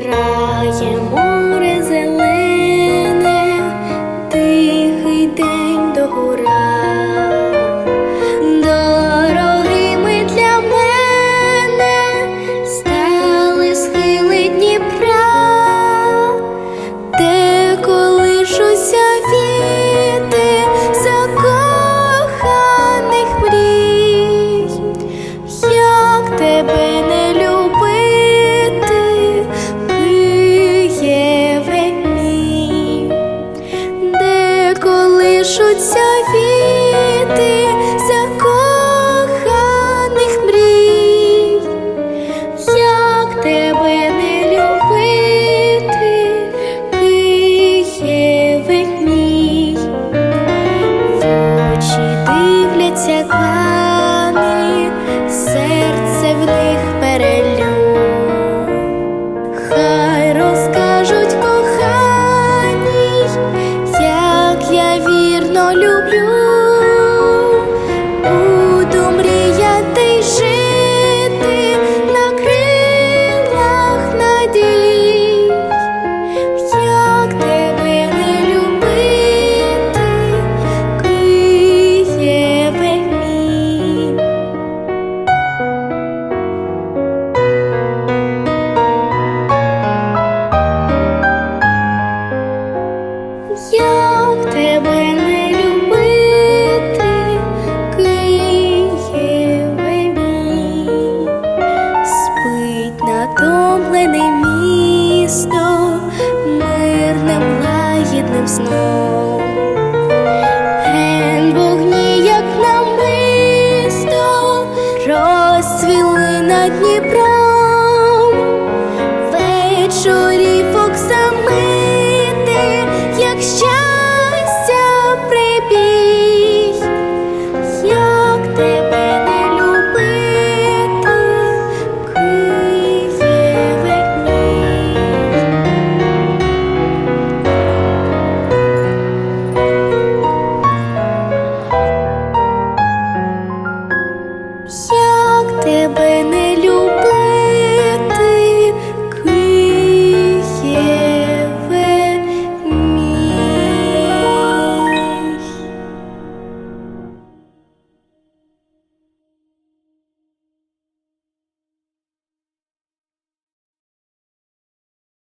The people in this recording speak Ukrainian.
грає колишуться віти. сну, ген вогні, як намисто, розцвіли над Дніпром вечорів. як тебе.